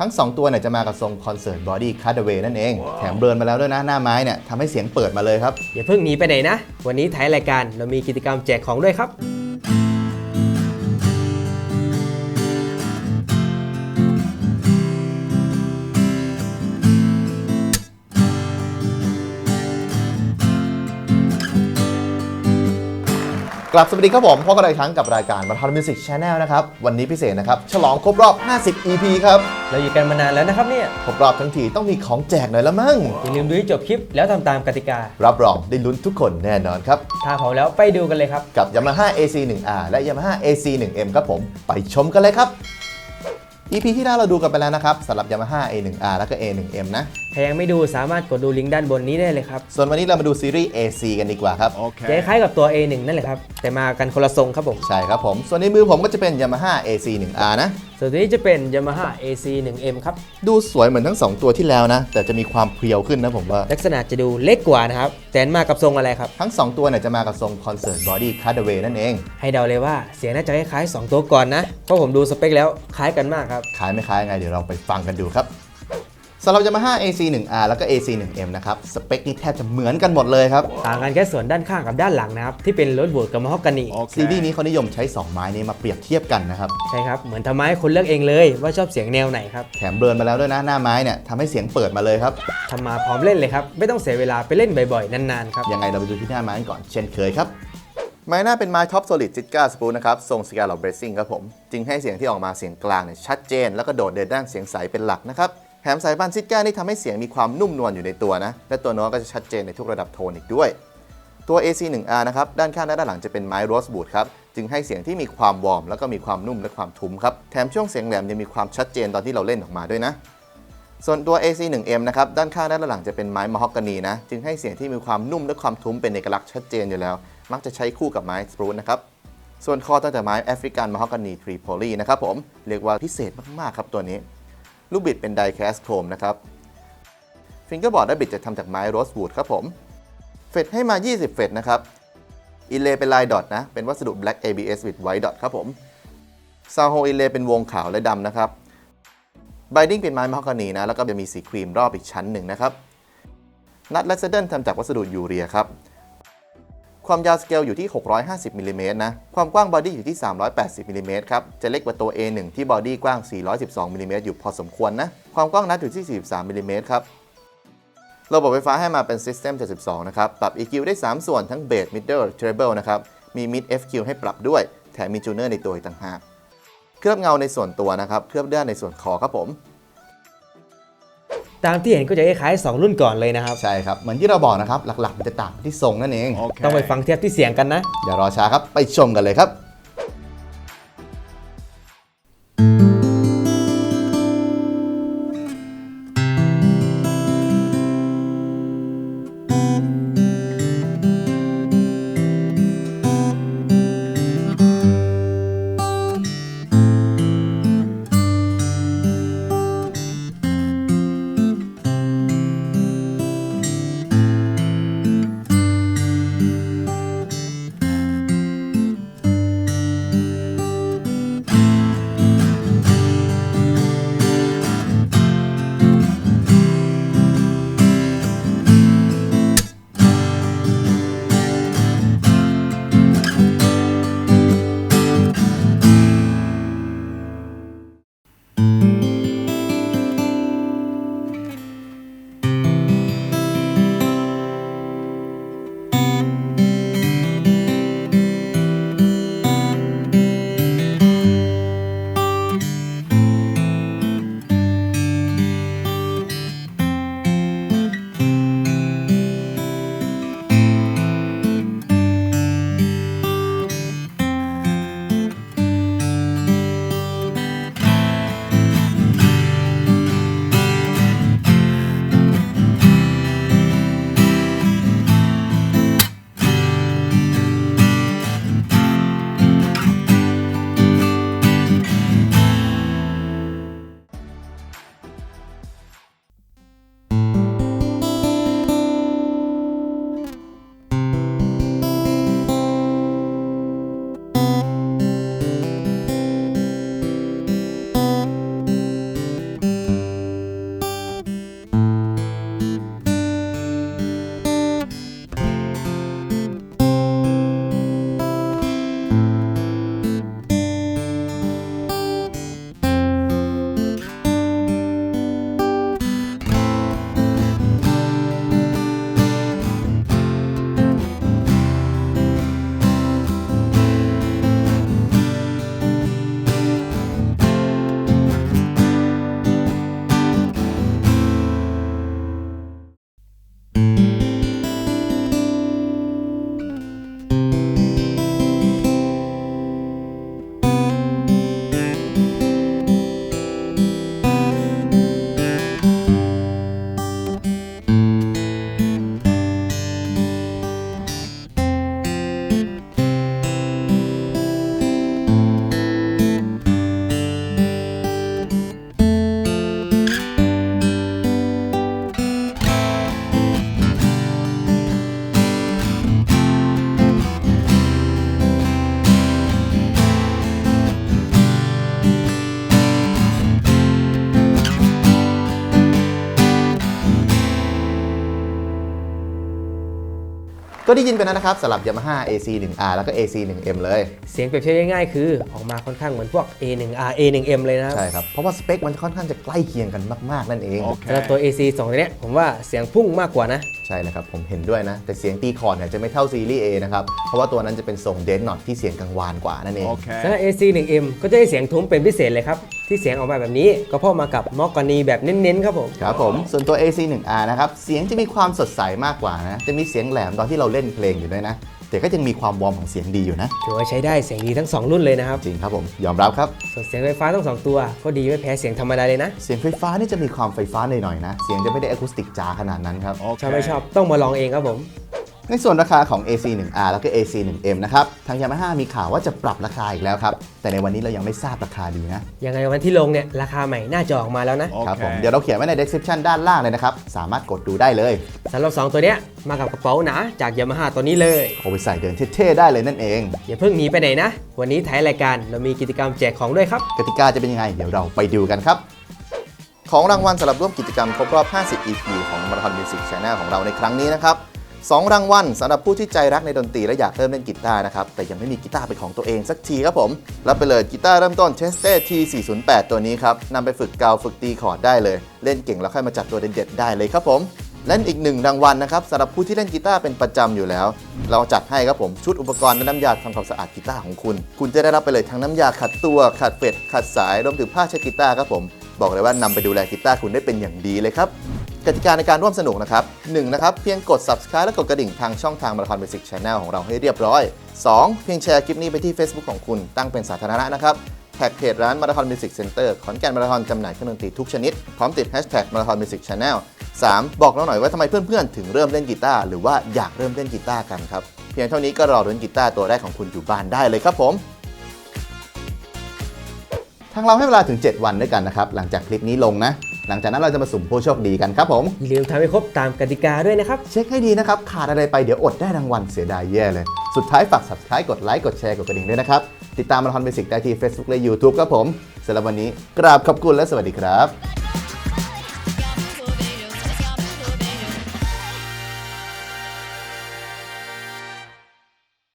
ทั้ง 2 ตัวเนี่ยจะมากับทรงคอนเสิร์ตบอดี้คัตเวย์นั่นเอง แถมเบิร์นมาแล้วด้วยนะ หน้าไม้เนี่ยทำให้เสียงเปิดมาเลยครับ อย่าเพิ่งหนีไปไหนนะ วันนี้ท้ายรายการเรามีกิจกรรมแจกของด้วยครับ กลับสวัสดีครับผมพบกันอีกครั้งกับรายการบันทันมิวสิกชาแนลนะครับ วันนี้พิเศษนะครับ ฉลองครบรอบ 50 EP ครับเราอยู่กันมานานแล้วนะครับเนี่ยครบรอบทั้งทีต้องมีของแจกหน่อยละมั้ง อย่าลืมดูให้จบคลิปแล้วทำตามกติกา รับรองได้ลุ้นทุกคนแน่นอนครับ ถ้าพร้อมแล้วไปดูกันเลยครับ กับ Yamaha AC 1R และ Yamaha AC 1M ครับผม ไปชมกันเลยครับ EP ที่แล้วเราดูกันไปแล้วนะครับสำหรับ Yamaha A1R และก็ A1M นะ ถ้ายังไม่ดูสามารถกดดูลิงก์ด้านบนนี้ได้เลยครับส่วนวันนี้เรามาดูซีรีส์ AC กันดีกว่าครับ จะคล้ายๆกับตัว A1 นั่นแหละครับ แต่มากันคนละทรงครับผม ใช่ครับผม ส่วนในมือผมก็จะเป็น Yamaha AC 1R นะ ส่วนตัวนี้จะเป็น Yamaha AC1M ครับ ดูสวยเหมือนทั้ง 2 ตัวที่แล้วนะ แต่จะมีความเพรียวขึ้นนะผมว่า ลักษณะจะดูเล็กกว่านะครับ แต่มากับทรงอะไรครับ ทั้ง 2 ตัวเนี่ยจะมากับทรงคอนเสิร์ตบอดี้คัตเวย์นั่นเอง ให้เดาเลยว่าเสียงน่าจะคล้ายๆ2 ตัวก่อนนะ เพราะผมดูสเปคแล้วคล้ายกันมากครับคล้ายไม่คล้ายยังไงเดี๋ยวเราไปฟังกันดูครับสำหรับ Yamaha AC 1R แล้วก็ AC 1M นะครับ สเปคนี่แทบจะเหมือนกันหมดเลยครับ ต่างกันแค่ส่วนด้านข้างกับด้านหลังนะครับ ที่เป็นรถบูดกับมะฮอกกานีซีรีส์นี้เขานิยมใช้ 2 ไม้นี้มาเปรียบเทียบกันนะครับ ใช่ครับ เหมือนทำไมาให้คนเลือกเองเลยว่าชอบเสียงแนวไหนครับ แถมเบิร์นมาแล้วด้วยนะ หน้าไม้เนี่ยทำให้เสียงเปิดมาเลยครับทำมาพร้อมเล่นเลยครับไม่ต้องเสียเวลาไปเล่นบ่อยๆนานๆครับยังไงเราไปดูที่หน้าไม้กันก่อนเช่นเคยครับ ไม้หน้าเป็นไม้ท็อปโซลิดจิตก้าสปูนะครับทรงสแกลลเบรซิ่งครับผม จึงให้เสียงที่ออกมาเสียงกลางเนี่ยชัดเจน แล้วก็โดดเด่นด้านเสียงใสเป็นหลักนะครับแถมสายพันซิก้านี่ทำให้เสียงมีความนุ่มนวลอยู่ในตัวนะ และตัวโน้ตก็จะชัดเจนในทุกระดับโทนอีกด้วย ตัว AC1R นะครับด้านข้างและด้านหลังจะเป็นไม้โรสบูดครับจึงให้เสียงที่มีความวอร์มแล้วก็มีความนุ่มและความทุ้มครับแถมช่วงเสียงแหลมยังมีความชัดเจนตอนที่เราเล่นออกมาด้วยนะส่วนตัว AC1M นะครับด้านข้างและด้านหลังจะเป็นไม้มะฮอกกานีนะจึงให้เสียงที่มีความนุ่มและความทุ้มเป็นเอกลักษณ์ชัดเจนอยู่แล้ว มักจะใช้คู่กับไม้สปรูตนะครับ ส่วนคอตั้งแต่ไม้แอฟริกันมะฮอกกานีทรีโพลีนะครับผม เรียกว่าพิเศษมาก ๆ ครับตัวนี้ ลูกบิดเป็นไดแคสโครมนะครับ ฟิงเกอร์บอร์ดและบิดจะทำจากไม้โรสวูดครับผม เฟดให้มา 20 เฟดนะครับ อินเลเป็นลายดอทนะ เป็นวัสดุ black ABS with white dot ครับผมซาวโฮอินเลเป็นวงขาวและดำนะครับไบดิ้งเป็นไม้มะฮอกกานีนะ แล้วก็จะมีสีครีมรอบอีกชั้นหนึ่งนะครับ นัดและเซเดิลทำจากวัสดุยูเรียครับ ความยาวสเกลอยู่ที่ 650มิลลิเมตรนะ ความกว้างบอดี้อยู่ที่ 380มิลลิเมตรครับ จะเล็กกว่าตัว A1 ที่บอดี้กว้าง 412มิลลิเมตรอยู่พอสมควรนะ ความกว้างนัดอยู่ที่ 43มิลลิเมตรครับ ระบบไฟฟ้าให้มาเป็น System 72 นะครับ ปรับ EQ ได้ 3 ส่วนทั้ง Bass Middle Treble นะครับ มี Mid FQ ให้ปรับด้วย แถมมีจูเนอร์ในตัวอีกต่างหาก เคลือบเงาในส่วนตัวนะครับ เคลือบด้านในส่วนคอครับผม ตามที่เห็นก็จะคล้ายๆ2รุ่นก่อนเลยนะครับใช่ครับ เหมือนที่เราบอกนะครับ หลักๆมันจะต่างที่ทรงนั่นเองต้องไปฟังเทียบที่เสียงกันนะ อย่ารอช้าครับ ไปชมกันเลยครับ ก็ได้ยินไปแล้วนะครับสำหรับ Yamaha AC1R แล้วก็ AC1M เลย เสียงเปรียบเทียบง่ายๆ คือออกมาค่อนข้างเหมือนพวก A1R A1M เลยนะครับใช่ครับ เพราะว่าสเปคมันค่อนข้างจะใกล้เคียงกันมาก ๆ นั่นเองสำหรับตัว AC 2ตัวเนี้ยผมว่าเสียงพุ่งมากกว่านะ ใช่นะครับ ผมเห็นด้วยนะ แต่เสียงตีคอร์ดเนี่ยจะไม่เท่าซีรีส์ A นะครับ เพราะว่าตัวนั้นจะเป็นทรงเดนน็อตที่เสียงกังวานกว่านั่นเองสำหรับ AC 1M ก็จะได้เสียงทุ้มเป็นพิเศษเลยครับ ที่เสียงออกมาแบบนี้ก็เพราะมากับมอกกานีแบบเน้นๆครับผมครับผมส่วนตัว AC1R นะครับเสียงจะมีความสดใสมากกว่านะจะมีเสียงแหลมตอนที่เราเล่นเพลงอยู่ด้วยนะ แต่ก็ยังมีความวอร์มของเสียงดีอยู่นะถือว่าใช้ได้เสียงดีทั้ง 2 รุ่นเลยนะครับ จริงครับผมยอมรับครับ ส่วนเสียงไฟฟ้าทั้งสองตัว ก็ดีไม่แพ้เสียงธรรมดาเลยนะ เสียงไฟฟ้านี่จะมีความไฟฟ้าหน่อยๆนะ เสียงจะไม่ได้อะคูสติกจ๋าขนาดนั้นครับชอบไม่ชอบต้องมาลองเองครับผม ในส่วนราคาของ AC1R แล้วก็ AC1M นะครับ ทาง Yamaha มีข่าวว่าจะปรับราคาอีกแล้วครับ แต่ในวันนี้เรายังไม่ทราบราคาดีนะ ยังไงวันที่ลงเนี่ย ราคาใหม่น่าจะออกมาแล้วนะ ครับผม เดี๋ยวเราเขียนไว้ใน description ด้านล่างเลยนะครับ สามารถกดดูได้เลยสำหรับ 2 ตัวเนี้ย มากับกระเป๋าหนาจากยามาฮ่าตัวนี้เลยเอาไปใส่เดินเท่ๆได้เลยนั่นเอง อย่าเพิ่งหนีไปไหนนะ วันนี้ท้ายรายการเรามีกิจกรรมแจกของด้วยครับ กติกาจะเป็นยังไง เดี๋ยวเราไปดูกันครับของรางวัลสำหรับร่วมกิจกรรมครบรอบ 50 EP ของ Marathon Music Channel ของเราในครั้งนี้นะครับ สองรางวัลสำหรับผู้ที่ใจรักในดนตรีและอยากเริ่มเล่นกีตาร์นะครับ แต่ยังไม่มีกีตาร์เป็นของตัวเองสักทีครับผม รับไปเลยกีตาร์เริ่มต้น Chester T408 ตัวนี้ครับนำไปฝึกเกาฝึกตีคอร์ดได้เลย เล่นเก่งแล้วค่อยมาจัดตัวเด็ดๆได้เลยครับผมและอีกหนึ่งรางวัลนะครับสำหรับผู้ที่เล่นกีตาร์เป็นประจำอยู่แล้ว เราจัดให้ครับผมชุดอุปกรณ์และน้ำยาทำความสะอาดกีตาร์ของคุณ คุณจะได้รับไปเลยทั้งน้ำยาขัดตัวขัดเฟดขัดสายรวมถึงผ้าเช็ดกีตาร์ครับผม บอกเลยว่านำไปดูแลกีตาร์คุณได้เป็นอย่างดีเลยครับ กติกาในการร่วมสนุกนะครับ 1. นะครับ เพียงกด subscribe และกดกระดิ่งทางช่องทาง Marathon Basic Channel ของเราให้เรียบร้อย 2. เพียงแชร์คลิปนี้ไปที่ Facebook ของคุณตั้งเป็นสาธารณะนะครับแท็กเพจร้าน Marathon Music Center ขอนแก่นมาราธอนจำหน่ายเครื่องดนตรีทุกชนิด พร้อมติด Hashtag Marathon Music Channel 3. บอกเราหน่อยว่าทำไมเพื่อนๆ ถึงเริ่มเล่นกีตาร์หรือว่าอยากเริ่มเล่นกีตาร์กันครับ เพียงเท่านี้ก็รอลุ้นกีตาร์ตัวแรกของคุณอยู่บ้านได้เลยครับผม ทางเราให้เวลาถึง 7 วันด้วยกันนะครับ หลังจากคลิปนี้ลงนะ หลังจากนั้นเราจะมาสุ่มผู้โชคดีกันครับผมอย่าลืมทำให้ครบตามกติกาด้วยนะครับ เช็คให้ดีนะครับ ขาดอะไรไปเดี๋ยวอดได้รางวัลเสียดายแย่เลย สุดท้ายฝาก subscribe กดไลค์กดแชร์กดกระดิ่งด้วยนะครับ ติดตามมาราธอนเบสิกได้ที่ Facebook และ YouTube ครับผมสำหรับวันนี้กราบขอบคุณและสวัสดีครับ